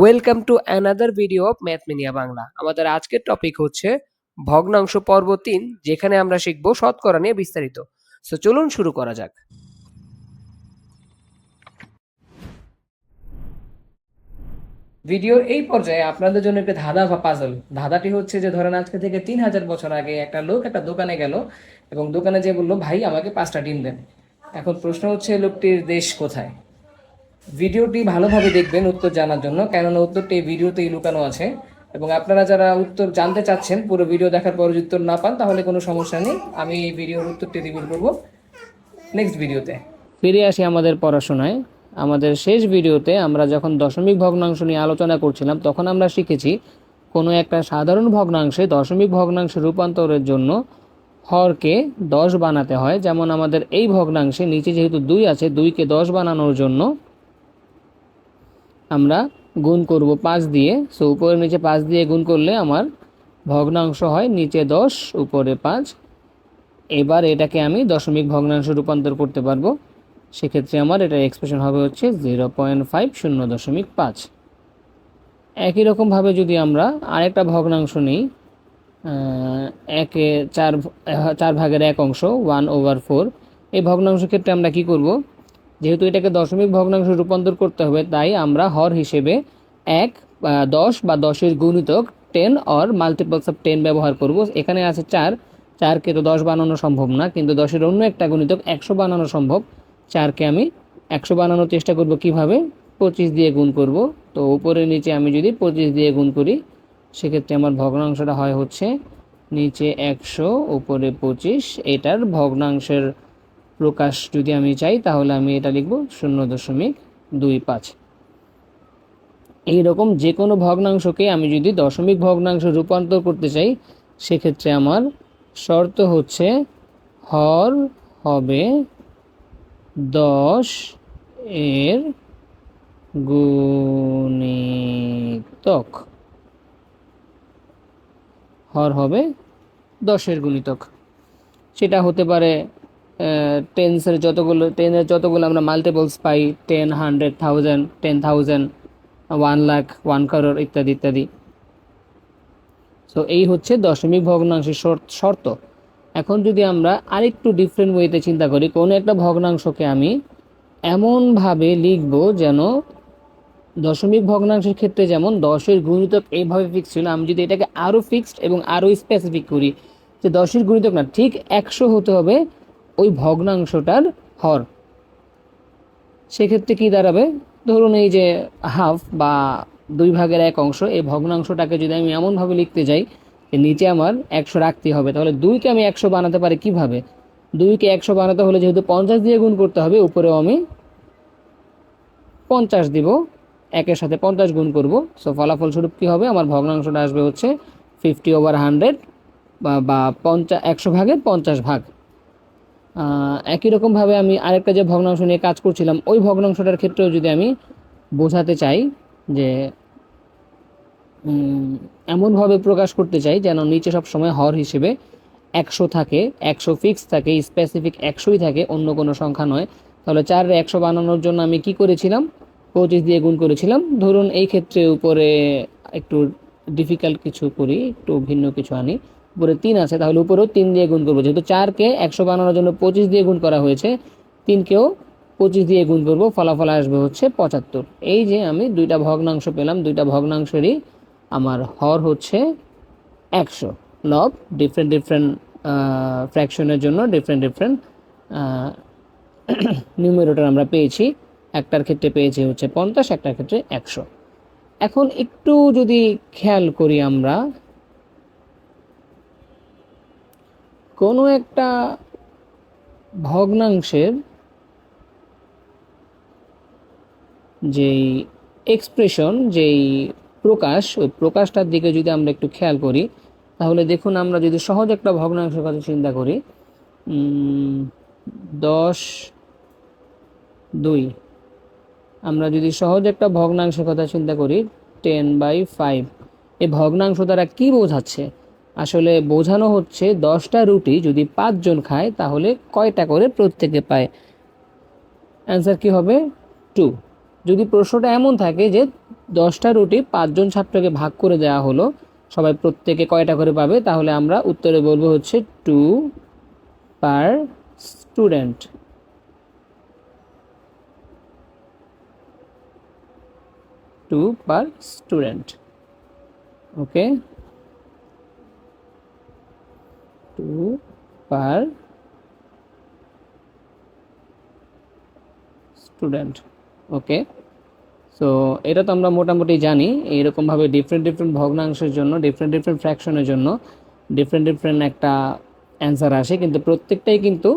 Welcome to another video of Mathmania Bangla আমাদের আজকের topic হচ্ছে ভগ্নাংশ পর্ব তিন, যেখানে আমরা শিখব শতকরা নিয়ে বিস্তারিত। সো চলুন শুরু করা যাক। ভিডিওর এই পর্যায়ে আপনাদের জন্য একটা ধাঁধা বা পাজল ধাঁধাটি হচ্ছে যে, ধরেন আজকে থেকে তিন হাজার বছর আগে একটা লোক একটা দোকানে গেল এবং দোকানে যে বলল, ভাই, আমাকে পাঁচটা ডিম দেন। এখন প্রশ্ন হচ্ছে লোকটির দেশ কোথায়? ভিডিওটি ভালোভাবে দেখবেন উত্তর জানার জন্য, কেননা উত্তরটি এই ভিডিওতেই লুকানো আছে। এবং আপনারা যারা উত্তর জানতে চাচ্ছেন, পুরো ভিডিও দেখার পর উত্তর না পান, তাহলে কোনো সমস্যা নেই। আমি এই ভিডিওর উত্তরটি রিভিল করব নেক্সট ভিডিওতে। ফিরে আসি আমাদের পড়াশোনায়। আমাদের শেষ ভিডিওতে আমরা যখন দশমিক ভগ্নাংশ নিয়ে আলোচনা করছিলাম, তখন আমরা শিখেছি কোনো একটা সাধারণ ভগ্নাংশে দশমিক ভগ্নাংশে রূপান্তরের জন্য হরকে দশ বানাতে হয়। যেমন আমাদের এই ভগ্নাংশে নিচে যেহেতু দুই আছে, দুইকে দশ বানানোর জন্য আমরা গুণ করব পাঁচ দিয়ে। সো উপরে নিচে পাঁচ দিয়ে গুণ করলে আমার ভগ্নাংশ হয় নিচে দশ, উপরে পাঁচ। এবার এটাকে আমি দশমিক ভগ্নাংশ রূপান্তর করতে পারব। সেক্ষেত্রে আমার এটার এক্সপ্রেশন হবে হচ্ছে জিরো পয়েন্ট ফাইভ শূন্য দশমিক পাঁচ। একই রকমভাবে যদি আমরা আরেকটা ভগ্নাংশ নিই একে চার চার ভাগের এক অংশ ওয়ান ওভার ফোর এই ভগ্নাংশ ক্ষেত্রে আমরা কি করব? যেহেতু এটাকে দশমিক ভগ্নাংশ রূপান্তর করতে হবে, তাই আমরা হর হিসেবে এক দশ বা দশের গুণিতক ten or multiples of ten ব্যবহার করব। এখানে আছে চার, চারকে তো দশ বানানো সম্ভব না, কিন্তু দশের অন্য একটা গুণিতক একশো বানানো সম্ভব। চারকে আমি একশো বানানোর চেষ্টা করব কীভাবে? পঁচিশ দিয়ে গুণ করব। তো উপরে নিচে আমি যদি পঁচিশ দিয়ে গুণ করি, সেক্ষেত্রে আমার ভগ্নাংশটা হয় হচ্ছে নিচে একশো, উপরে পঁচিশ। এটার ভগ্নাংশের প্রকাশ যদি আমি চাই, তাহলে আমি এটা লিখব শূন্য দশমিক দুই পাঁচ। এইরকম যে কোনো ভগ্নাংশকে আমি যদি দশমিক ভগ্নাংশ রূপান্তর করতে চাই, সেক্ষেত্রে আমার শর্ত হচ্ছে হর হবে দশ এর গুণিতক। হর হবে দশের গুণিতক। সেটা হতে পারে টেন্সের যতগুলো টেনের যতগুলো আমরা মাল্টিপলস পাই ten hundred thousand ten thousand one lakh one crore ইত্যাদি ইত্যাদি। তো এই হচ্ছে দশমিক ভগ্নাংশের শর্ত- এখন যদি আমরা আরেকটু ডিফারেন্ট ওয়েতে চিন্তা করি, কোনো একটা ভগ্নাংশকে আমি এমনভাবে লিখব যেন দশমিক ভগ্নাংশের ক্ষেত্রে যেমন দশের গুণিতক এইভাবে ফিক্স ছিল আমি যদি এটাকে আরও ফিক্সড এবং আরও স্পেসিফিক করি, যে দশের গুণিতক না, ঠিক একশো হতে হবে ওই ভগ্নাংশটার হর। সেক্ষেত্রে কি দাঁড়াবে? ধরুন এই যে হাফ বা দুই ভাগের এক অংশ, এই ভগ্নাংশটাকে যদি আমি এমনভাবে লিখতে যাই যে নিচে আমার একশো রাখতে হবে, তাহলে দুইকে আমি একশো বানাতে পারি কীভাবে? দুইকে একশো বানাতে হলে যেহেতু পঞ্চাশ দিয়ে গুণ করতে হবে, উপরেও আমি পঞ্চাশ দিব, একের সাথে পঞ্চাশ গুণ করব। সো ফলাফল স্বরূপ কী হবে? আমার ভগ্নাংশটা আসবে হচ্ছে ফিফটি ওভার হান্ড্রেড বা পঞ্চাশ একশো ভাগের পঞ্চাশ ভাগ। একই রকমভাবে আমি আরেকটা যে ভগ্নাংশ নিয়ে কাজ করছিলাম, ওই ভগ্নাংশটার ক্ষেত্রেও যদি আমি বোঝাতে চাই যে এমনভাবে প্রকাশ করতে চাই যেন নিচে সব সময় হর হিসেবে একশো থাকে, একশো ফিক্স থাকে স্পেসিফিক একশোই থাকে, অন্য কোনো সংখ্যা নয়। তাহলে চারের একশো বানানোর জন্য আমি কি করেছিলাম? পঁচিশ দিয়ে গুণ করেছিলাম। ধরুন এই ক্ষেত্রে উপরে একটু ডিফিকাল্ট কিছু করি, একটু ভিন্ন কিছু আনি। উপরে তিন আছে, তাহলে উপরেও তিন দিয়ে গুণ করব। যেহেতু চারকে একশো বানানোর জন্য পঁচিশ দিয়ে গুণ করা হয়েছে তিনকেও পঁচিশ দিয়ে গুণ করব, ফলাফল আসবে হচ্ছে পঁচাত্তর। এই যে আমি দুইটা ভগ্নাংশ পেলাম, দুইটা ভগ্নাংশেরই আমার হর হচ্ছে একশো। লব ডিফারেন্ট ডিফারেন্ট ফ্র্যাকশনের জন্য ডিফারেন্ট ডিফারেন্ট নিউমেরোটার আমরা পেয়েছি। একটার ক্ষেত্রে পেয়েছি হচ্ছে পঞ্চাশ, একটার ক্ষেত্রে একশো। এখন একটু যদি খেয়াল করি আমরা কোনো একটা ভগ্নাংশের যেই এক্সপ্রেশন যেই প্রকাশ, ওই প্রকাশটার দিকে যদি আমরা একটু খেয়াল করি, তাহলে দেখুন আমরা যদি সহজ একটা ভগ্নাংশের কথা চিন্তা করি দশ দুই। আমরা যদি সহজ একটা ভগ্নাংশের কথা চিন্তা করি, টেন বাই ফাইভ। এই ভগ্নাংশ দ্বারা কী বোঝাচ্ছে? আসলে বোঝানো হচ্ছে দশটা রুটি যদি পাঁচজন খায়, তাহলে কয়টা করে প্রত্যেকে পায়? অ্যান্সার কি হবে? টু। যদি প্রশ্নটা এমন থাকে যে দশটা রুটি পাঁচজন ছাত্রকে ভাগ করে দেওয়া হলো, সবাই প্রত্যেকে কয়টা করে পাবে? তাহলে আমরা উত্তরে বলব হচ্ছে two per student. Two per student. Okay? Two per student okay so এটা তো আমরা মোটামুটি জানি, এইরকমভাবে ডিফারেন্ট ডিফারেন্ট ভগ্নাংশের জন্য ডিফারেন্ট ডিফারেন্ট ফ্র্যাকশনের জন্য ডিফারেন্ট ডিফারেন্ট একটা অ্যান্সার আসে, কিন্তু প্রত্যেকটাই কিন্তু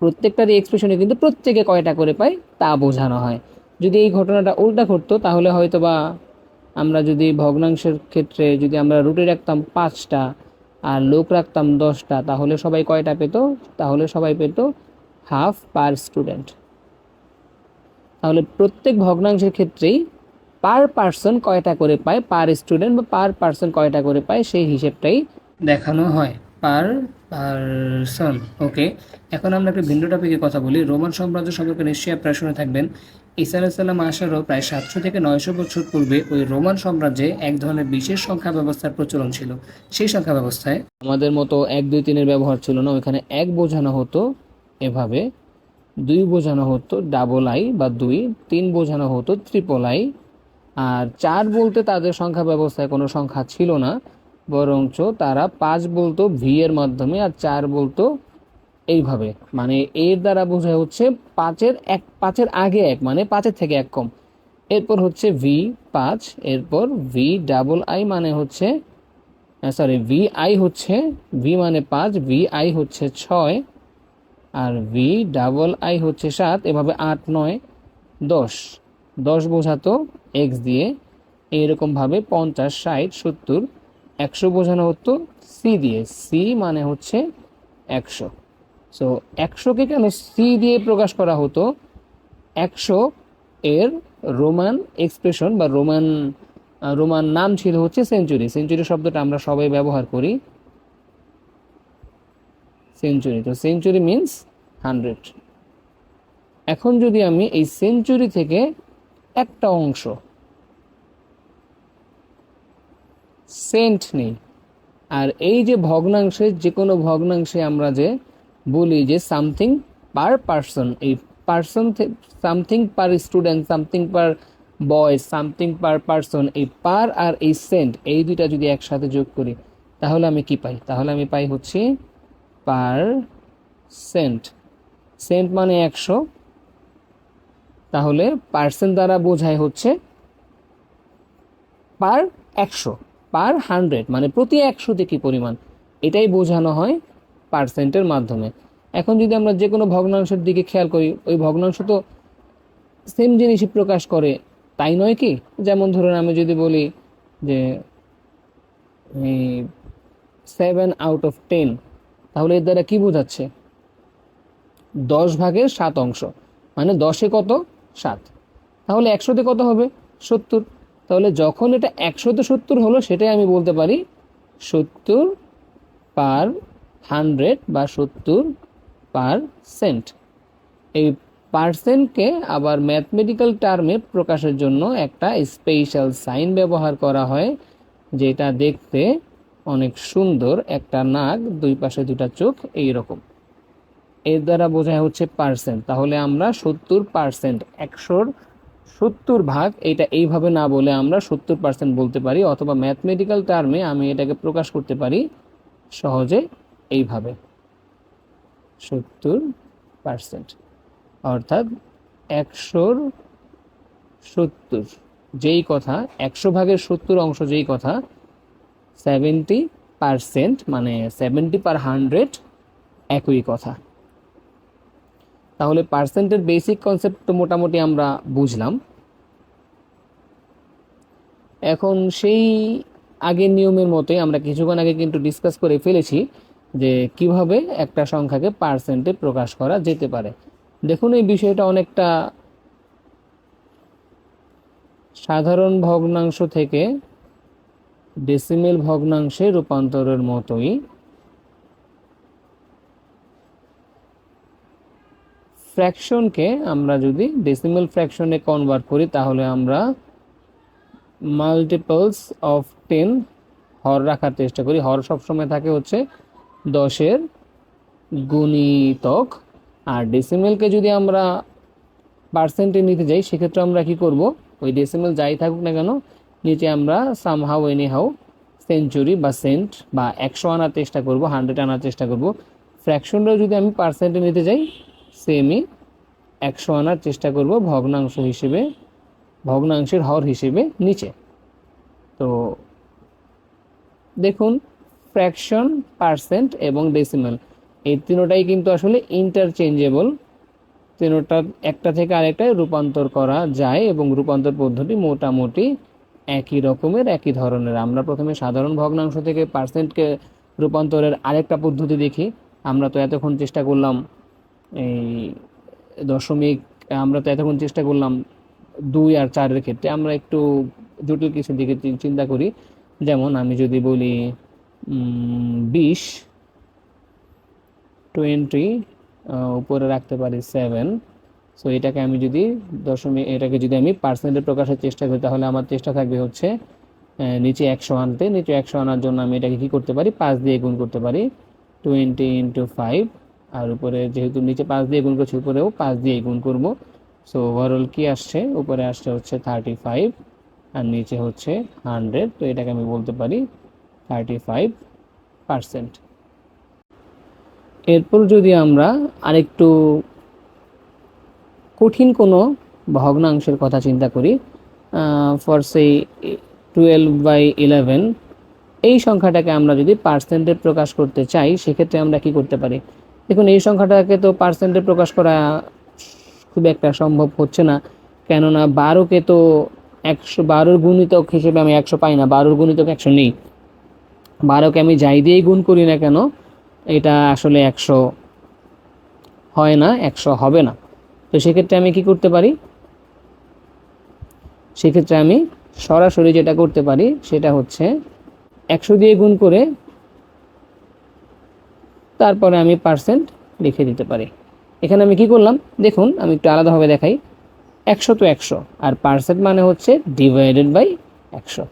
প্রত্যেকটারই এক্সপ্রেশনে কিন্তু প্রত্যেকে কয়টা করে পায় তা বোঝানো হয়। যদি এই ঘটনাটা উল্টা ঘটতো, তাহলে হয়তো বা আমরা যদি ভগ্নাংশের ক্ষেত্রে যদি আমরা রুটি রাখতাম পাঁচটা আর লোক রাখতাম দশটা, তাহলে সবাই কয়টা পেত? তাহলে সবাই পেত হাফ পার স্টুডেন্ট। তাহলে প্রত্যেক ভগ্নাংশের ক্ষেত্রেই পার পার্সন কয়টা করে পায়? পার স্টুডেন্ট বা পার পার্সন কয়টা করে পায়? সেই হিসেবটাই দেখানো হয়। Per person, okay. এখন আমরা একটা ভিন্ন টপিকে কথা বলি। রোমান সাম্রাজ্য সম্পর্কে নিশ্চয়ই আপনারা শুনে থাকবেন। ঈসা আলাইসাল্লাম আসারও প্রায় সাতশো থেকে নয়শো বছর পূর্বে ওই রোমান সাম্রাজ্যে এক ধরনের বিশেষ সংখ্যা ব্যবস্থার প্রচলন ছিল। সেই সংখ্যা ব্যবস্থায় আমাদের মতো এক, দুই, তিনের ব্যবহার ছিল না। ওইখানে এক বোঝানো হতো এভাবে। দুই বোঝানো হতো ডাবল আই বা দুই, তিন বোঝানো হতো ত্রিপল আই আর চার বলতে তাদের সংখ্যা ব্যবস্থায় কোনো সংখ্যা ছিল না। বরঞ্চ তারা পাঁচ বলতো ভি এর মাধ্যমে আর চার বলতো এইভাবে। মানে এর দ্বারা বোঝা হচ্ছে পাঁচের এক, পাঁচের আগে এক মানে পাঁচের থেকে এক কম। এরপর হচ্ছে ভি পাঁচ, এরপর ভি ডাবল আই মানে হচ্ছে সরি ভি আই হচ্ছে ভি মানে পাঁচ ভি আই হচ্ছে ছয়, আর ভি ডাবল আই হচ্ছে সাত, এভাবে আট, নয়, দশ। দশ বোঝাতো এক্স দিয়ে এইরকমভাবে পঞ্চাশ, ষাট, সত্তর একশো বোঝানো হতো সি দিয়ে। সি মানে হচ্ছে একশো। সো একশোকে কেন সি দিয়ে প্রকাশ করা হতো? একশো এর রোমান এক্সপ্রেশন বা রোমান রোমান নাম ছিল হচ্ছে সেঞ্চুরি। সেঞ্চুরি শব্দটা আমরা সবাই ব্যবহার করি। সেঞ্চুরি। তো সেঞ্চুরি মিন্স হান্ড্রেড এখন যদি আমি এই সেঞ্চুরি থেকে একটা অংশ সেন্ট নেই। আর এই যে ভগ্নাংশে যে কোনো ভগ্নাংশে আমরা যে বলি যে সামথিং পার পার্সন, এই person something per student, something per boy, something per person, এই পার আর এই সেন্ট, এই দুইটা যদি একসাথে যোগ করি, তাহলে আমি কি পাই? তাহলে আমি পাই হচ্ছে পার সেন্ট। সেন্ট মানে একশো। তাহলে পার্সেন্ট দ্বারা বোঝায় হচ্ছে পার একশো। পার হান্ড্রেড মানে প্রতি একশোতে কি পরিমাণ? এটাই বোঝানো হয় পার্সেন্টের মাধ্যমে। এখন যদি আমরা যে কোনো ভগ্নাংশের দিকে খেয়াল করি, ওই ভগ্নাংশ তো সেম জিনিসই প্রকাশ করে, তাই নয় কি? যেমন ধরুন আমি যদি বলি যে সেভেন আউট অফ টেন তাহলে এর দ্বারা কী বোঝাচ্ছে? দশ ভাগের সাত অংশ মানে দশে কত? সাত। তাহলে একশোতে কত হবে? সত্তর। তাহলে যখন এটা একশোতে সত্তর হলো, সেটাই আমি বলতে পারি সত্তর পার হান্ড্রেড বা সত্তর পার সেন্ট। এই পার্সেন্টকে আবার ম্যাথমেটিক্যাল টার্মে প্রকাশের জন্য একটা স্পেশাল সাইন ব্যবহার করা হয়, যেটা দেখতে অনেক সুন্দর। একটা নাক, দুই পাশে দুটা চোখ এই রকম এর দ্বারা বোঝায় হচ্ছে পার্সেন্ট। তাহলে আমরা সত্তর পার্সেন্ট, একশোর সত্তর ভাগ এটা এইভাবে না বলে আমরা সত্তর পার্সেন্ট বলতে পারি অথবা ম্যাথমেটিক্যাল টার্মে আমি এটাকে প্রকাশ করতে পারি সহজে এইভাবে। সত্তর পার্সেন্ট অর্থাৎ একশোর সত্তর। যেই কথা, একশো ভাগের সত্তর অংশ যেই কথা সেভেন্টি পার্সেন্ট মানে সেভেন্টি পার হান্ড্রেড একই কথা। তাহলে পার্সেন্টের বেসিক কনসেপ্ট তো মোটামুটি আমরা বুঝলাম। এখন সেই আগের নিয়মের মতোই আমরা কিছুক্ষণ আগে কিন্তু ডিসকাস করে ফেলেছি যে কীভাবে একটা সংখ্যাকে পার্সেন্টে প্রকাশ করা যেতে পারে। দেখুন এই বিষয়টা অনেকটা সাধারণ ভগ্নাংশ থেকে ডেসিমেল ভগ্নাংশে রূপান্তরের মতোই। ফ্র্যাকশনকে আমরা যদি ডেসিমেল ফ্র্যাকশনে কনভার্ট করি, তাহলে আমরা মাল্টিপলস অফ টেন হর রাখার চেষ্টা করি। হর সবসময় থাকে হচ্ছে দশের গুণিতক। আর ডেসিমেলকে যদি আমরা পার্সেন্টে নিতে যাই, সেক্ষেত্রে আমরা কি করব? ওই ডেসিমেল যাই থাকুক না কেন, নিচে আমরা সামহাও এনি হাউ সেঞ্চুরি বা সেন্ট বা একশো আনার চেষ্টা করব হান্ড্রেড আনার চেষ্টা করব। ফ্র্যাকশনটাও যদি আমি পার্সেন্টে নিতে যাই সেমই একশো আনার চেষ্টা করব ভগ্নাংশ হিসেবে, ভগ্নাংশের হর হিসেবে নিচে। তো দেখুন ফ্র্যাকশন পার্সেন্ট এবং ডেসিমেল এই তিনোটাই কিন্তু আসলে ইন্টারচেঞ্জেবল তিনোটা, একটা থেকে আরেকটায় রূপান্তর করা যায় এবং রূপান্তর পদ্ধতি মোটামুটি একই রকমের, একই ধরনের। আমরা প্রথমে সাধারণ ভগ্নাংশ থেকে পার্সেন্টকে রূপান্তরের আরেকটা পদ্ধতি দেখি। আমরা তো এতক্ষণ চেষ্টা করলাম এই দশমিক, আমরা তো এতক্ষণ চেষ্টা করলাম দুই আর চারের ক্ষেত্রে, আমরা একটু জটিল কিছু দিকে চিন্তা করি। যেমন আমি যদি বলি বিশ, টোয়েন্টি উপরে রাখতে পারি সেভেন। সো এটাকে আমি যদি দশমিক, এটাকে যদি আমি পার্সেন্টে প্রকাশের চেষ্টা করি, তাহলে আমার চেষ্টা থাকবে হচ্ছে নিচে একশো আনতে। নিচে একশো আনার জন্য আমি এটাকে কী করতে পারি? পাঁচ দিয়ে গুণ করতে পারি। টোয়েন্টি ইন্টু ফাইভ আর উপরে যেহেতু নিচে পাঁচ দিয়ে গুণ করছি, উপরেও পাঁচ দিয়ে গুণ করব। সো ওভারঅল কি আসছে? উপরে আসছে হচ্ছে থার্টি ফাইভ আর নিচে হচ্ছে হান্ড্রেড তো এটাকে আমি বলতে পারি থার্টি ফাইভ পার্সেন্ট এরপর যদি আমরা আরেকটু কঠিন কোনো ভগ্নাংশের কথা চিন্তা করি ফর সেই টুয়েলভ বাই ইলেভেন এই সংখ্যাটাকে আমরা যদি পার্সেন্টে প্রকাশ করতে চাই, সেক্ষেত্রে আমরা কি করতে পারি? দেখুন, এই সংখ্যাটাকে তো পার্সেন্টে প্রকাশ করা খুব একটা সম্ভব হচ্ছে না। কেননা বারোকে তো একশো, বারোর গুণিতক হিসেবে আমি একশো পাই না, বারোর গুণিতক একশো নেই। বারোকে আমি যাই দিয়েই গুণ করি না কেন, এটা আসলে একশো হয় না, একশো হবে না। তো সেক্ষেত্রে আমি কি করতে পারি? সেক্ষেত্রে আমি সরাসরি যেটা করতে পারি, সেটা হচ্ছে একশো দিয়ে গুণ করে তারপরে আমি পার্সেন্ট লিখে দিতে পারি। এখানে আমি কি করলাম? দেখুন, আমি একটু আলাদাভাবে দেখাই। একশো তো একশো, আর পার্সেন্ট মানে হচ্ছে ডিভাইডেড বাই একশো।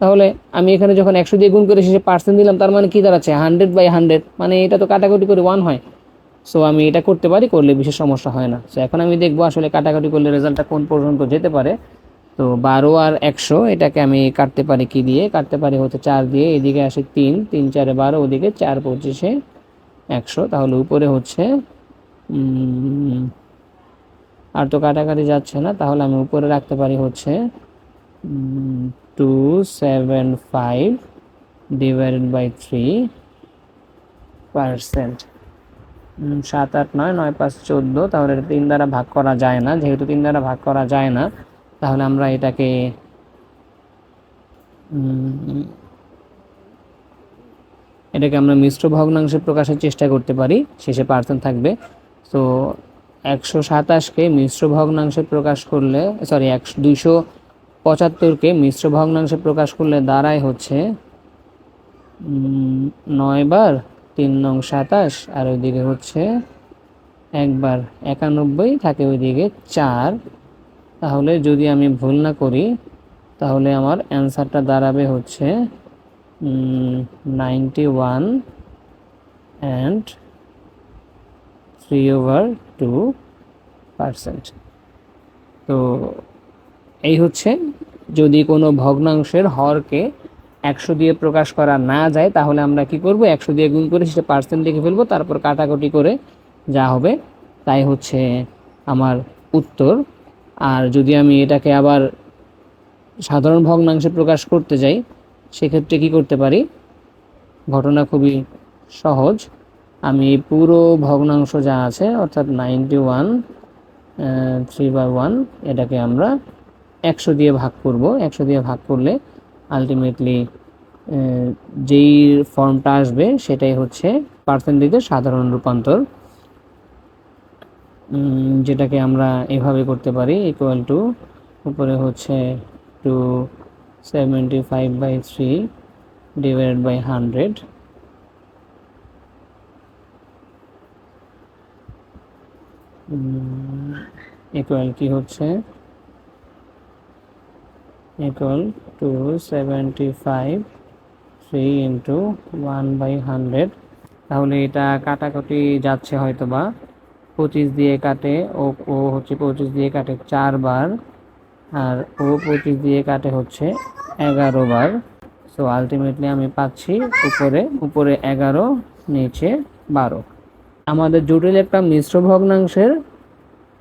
তাহলে আমি এখানে যখন একশো দিয়ে গুণ করে শেষে পার্সেন্ট দিলাম, তার মানে কি দাঁড়াচ্ছে? হান্ড্রেড বাই হান্ড্রেড মানে এটা তো কাটাকুটি করে ওয়ান হয়। সো আমি এটা করতে পারি, করলে বিশেষ সমস্যা হয় না। সো এখন আমি দেখব আসলে কাটাকাটি করলে রেজাল্টটা কোন পর্যন্ত যেতে পারে। তো বারো আর একশো, এটাকে আমি কাটতে পারি কি দিয়ে? কাটতে পারি হচ্ছে চার দিয়ে, এদিকে আসে তিন তিন চারে বারো, ওদিকে চার পঁচিশে একশো। তাহলে উপরে হচ্ছে আর তো কাটাকাটি যাচ্ছে না, তাহলে আমি উপরে রাখতে পারি হচ্ছে two seven five divided by three percent. সাত আট নয় নয় পাঁচ চোদ্দ, তাহলে তিন দ্বারা ভাগ করা যায় না, যেহেতু তিন দ্বারা ভাগ করা যায় না তাহলে আমরা এটাকে এটাকে আমরা মিশ্র ভগ্নাংশে প্রকাশের চেষ্টা করতে পারি। শেষে পার্সেন্ট থাকবে। তো একশো সাতাশকে মিশ্র ভগ্নাংশে প্রকাশ করলে সরি একশো দুইশো পঁচাত্তরকে মিশ্র ভগ্নাংশে প্রকাশ করলে দাঁড়ায় হচ্ছে নয় বার তিন নং সাতাশ, আর ওইদিকে হচ্ছে একবার একানব্বই, থাকে ওইদিকে চার। তাহলে যদি আমি ভুল না করি, তাহলে আমার অ্যান্সারটা দাঁড়াবে হচ্ছে ninety one and three over two percent তো এই হচ্ছে, যদি কোনো ভগ্নাংশের হরকে একশো দিয়ে প্রকাশ করা না যায়, তাহলে আমরা কি করব? একশো দিয়ে গুণ করে সেটা পার্সেন্ট লিখে ফেলব, তারপর কাটাকুটি করে যা হবে, তাই হচ্ছে আমার উত্তর আর যদি আমি এটাকে আবার সাধারণ ভগ্নাংশে প্রকাশ করতে যাই, সেক্ষেত্রে কি করতে পারি? ঘটনা খুবই সহজ। আমি পুরো ভগ্নাংশ যা আছে, অর্থাৎ ninety one three by one এটাকে আমরা একশো দিয়ে ভাগ করব। একশো দিয়ে ভাগ করলে আলটিমেটলি যেই ফর্মটা আসবে, সেটাই হচ্ছে পার্সেন্টেজের সাধারণ রূপান্তর। যেটাকে আমরা এভাবে করতে পারি ইকুয়াল টু উপরে হচ্ছে two seventy five by three divided by hundred equal কি হচ্ছে? Equal to seventy five three into one by hundred তাহলে এটা কাটাকাটি যাচ্ছে হয়তো বা পঁচিশ দিয়ে কাটে, ও ও হচ্ছে পঁচিশ দিয়ে কাটে চারবার, আর ও পঁচিশ দিয়ে কাটে হচ্ছে এগারো বার। সো আলটিমেটলি আমি পাচ্ছি উপরে উপরে এগারো, নিচে বারো। আমাদের জটিল একটা মিশ্র ভগ্নাংশের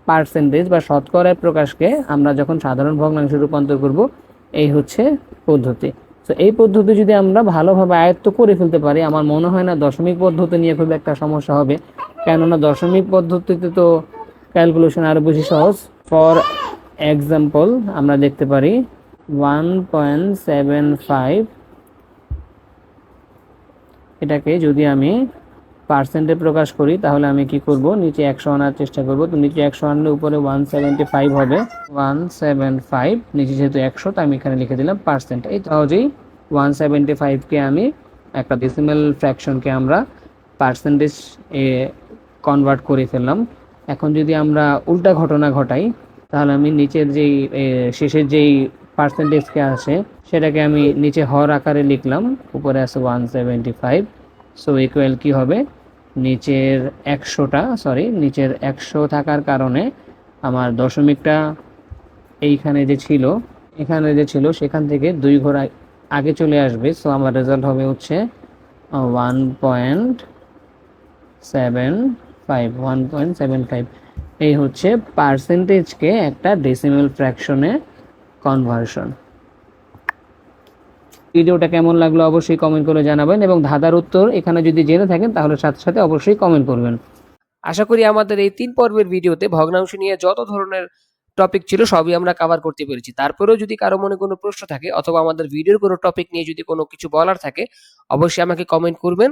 পার্সেন্টেজ বা শতকরার প্রকাশকে আমরা যখন সাধারণ ভগ্নাংশে রূপান্তর করব, এই হচ্ছে পদ্ধতি। তো এই পদ্ধতি যদি আমরা ভালোভাবে আয়ত্ত করে ফেলতে পারি, আমার মনে হয় না দশমিক পদ্ধতি নিয়ে খুব একটা সমস্যা হবে। কেননা দশমিক পদ্ধতিতে তো ক্যালকুলেশন আরও বেশি সহজ। ফর এক্সাম্পল আমরা দেখতে পারি ওয়ান পয়েন্ট সেভেন ফাইভ এটাকে যদি আমি পার্সেন্টে প্রকাশ করি, তাহলে আমি কি করব? নিচে একশো আনার চেষ্টা করব। তো নিচে একশো আনলে উপরে ওয়ান সেভেন্টি ফাইভ হবে। ওয়ান সেভেন ফাইভ নিচে যেহেতু একশো তো আমি এখানে লিখে দিলাম পার্সেন্ট এই সহজেই ওয়ান সেভেন্টি ফাইভকে আমি একটা ডেসিমেল ফ্র্যাকশনকে আমরা পার্সেন্টেজ এ কনভার্ট করে ফেললাম। এখন যদি আমরা উল্টা ঘটনা ঘটাই, তাহলে আমি নিচের যেই শেষের যেই পার্সেন্টেজকে আসে সেটাকে আমি নিচে হর আকারে লিখলাম, উপরে আছে one seventy five so equal কী হবে? নিচের একশোটা সরি নিচের একশো থাকার কারণে আমার দশমিকটা এইখানে যে ছিল, এখানে যে ছিল, সেখান থেকে দুই ঘোড়া আগে চলে আসবে সো আমার রেজাল্ট হবে হচ্ছে one point seven five one point seven five এই হচ্ছে পার্সেন্টেজকে একটা ডেসিমেল ফ্র্যাকশনে কনভার্সন ভিডিওটা কেমন লাগল অবশ্যই কমেন্ট করে জানাবেন এবং ধাঁধার উত্তর এখানে যদি জেনে থাকেন, তাহলে সাথে সাথে অবশ্যই কমেন্ট করবেন। আশা করি আমাদের এই তিন পর্বের ভিডিওতে ভগ্নাংশ নিয়ে যত ধরনের টপিক ছিল সবই আমরা কভার করতে পেরেছি। তারপরেও যদি কারও মনে কোনো প্রশ্ন থাকে অথবা আমাদের ভিডিওর কোনো টপিক নিয়ে যদি কোনো কিছু বলার থাকে, অবশ্যই আমাকে কমেন্ট করবেন।